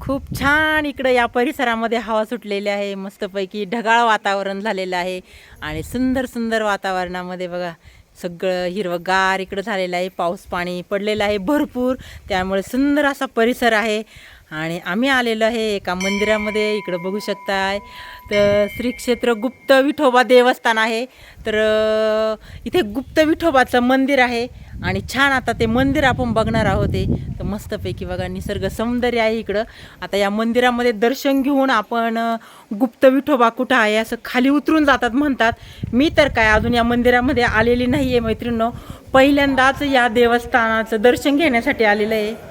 खूप छान इकडं या परिसरामध्ये हवा सुटलेली आहे. मस्तपैकी ढगाळ वातावरण झालेलं आहे. आणि सुंदर सुंदर वातावरणामध्ये बघा सगळं हिरवंगार इकडं झालेलं आहे. पाऊस पाणी पडलेलं आहे भरपूर. त्यामुळे सुंदर असा परिसर आहे. आणि आम्ही आलेलो आहे एका मंदिरामध्ये इकडं बघू शकताय. तर श्री क्षेत्र गुप्त विठोबा देवस्थान आहे. तर इथे गुप्त विठोबाचं मंदिर आहे. आणि छान आता ते मंदिर आपण बघणार आहोत ते. तर मस्तपैकी बघा निसर्ग सौंदर्य आहे इकडं. आता या मंदिरामध्ये दर्शन घेऊन आपण गुप्त विठोबा कुठं आहे असं खाली उतरून जातात म्हणतात. मी तर काय अजून या मंदिरामध्ये आलेली नाही आहे मैत्रिणींनो. पहिल्यांदाच या देवस्थानाचं दर्शन घेण्यासाठी आलेलं आहे.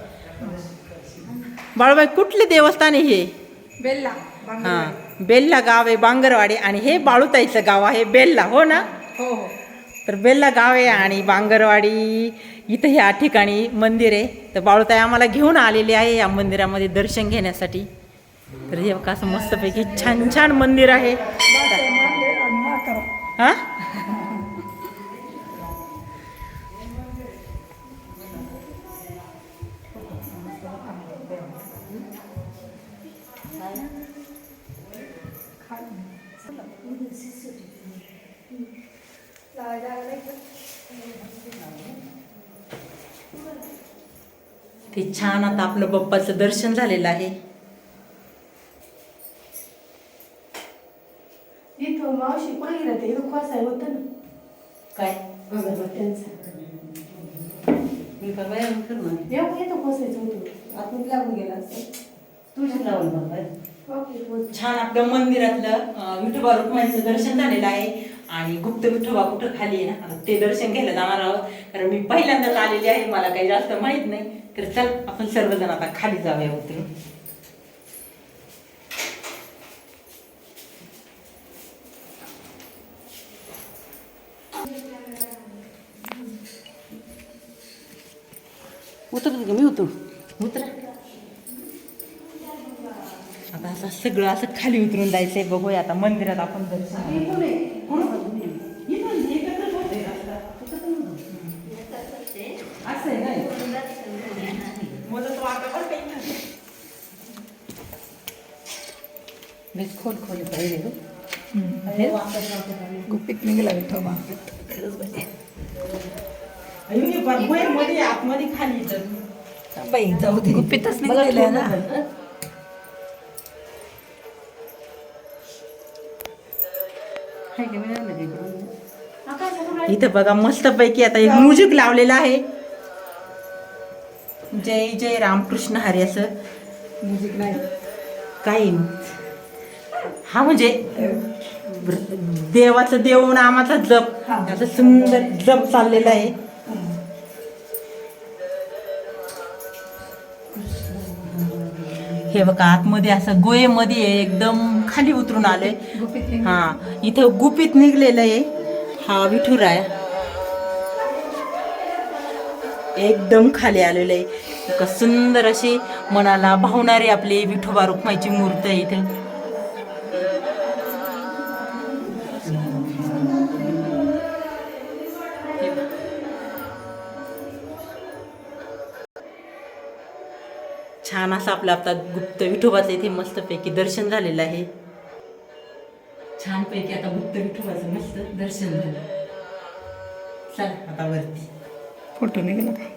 बाळूबाई कुठले देवस्थान आहे हे? बेल्ला हां बेल्ला गाव आहे बांगरवाडी आणि हे बाळूताईचं गाव आहे बेल्ला हो ना? हो हो. तर बेल्ला गाव आहे आणि बांगरवाडी इथं ह्या ठिकाणी मंदिर आहे. तर बाळूताई आम्हाला घेऊन आलेली आहे या मंदिरामध्ये दर्शन घेण्यासाठी. तर हे असं मस्तपैकी छान छान मंदिर आहे. हा? ते छान आता आपलं बाप्पाचं दर्शन झालेलं आहे. मावशी गेलं ते खोसाय होतं ना. काय? अगरबत्त्यांचं येऊ येतो खोसायचं होतं. आपण लागून गेला असं. हो. छान आपलं मंदिरातलं विठोबा रुक्माईचं दर्शन झालेलं आहे. आणि गुप्त विठोबा कुठं खाली आहे ना? ते दर्शन घ्यायला जाणार आहोत. कारण मी पहिल्यांदाच आलेली आहे. मला काही जास्त माहीत नाही. तर चल आपण सर्वजण आता खाली जाऊया उतरून. उतरत का? मी उतरू. उतरा. असं सगळं असं खाली उतरून जायचंय. बघूया आता मंदिरात आपण आहे. आहे. मीच खोल खोल पाहिजे. गुपित निघाला वर मध्ये आतमध्ये खाली. बाई जाऊ दे. गुपितच निघालेलं ना. इथं बघा मस्त पैकी आता एक म्युझिक लावलेलं आहे. जय जय रामकृष्ण हरी असं. म्युझिक नाही. काही हा म्हणजे देवाचं देव नामाचा जप. असं सुंदर जप चाललेला आहे. हे बघा आतमध्ये असं गोयेमध्ये आहे, एकदम खाली उतरून आले गुपित निघालं. हा इथं गुपित निघलेलं आहे. हा विठुराय. एकदम खाली आलेलं आहे. सुंदर अशी मनाला भावणारी आपली विठोबा रुक्माईची मूर्ती आहे इथे. छान असं आपलं आता गुप्त विठोबाचं इथे मस्तपैकी दर्शन झालेलं आहे. छानपैकी आता गुप्त विठोबाचं मस्त दर्शन झालं. चला आता वरती. फोटो निघाला का?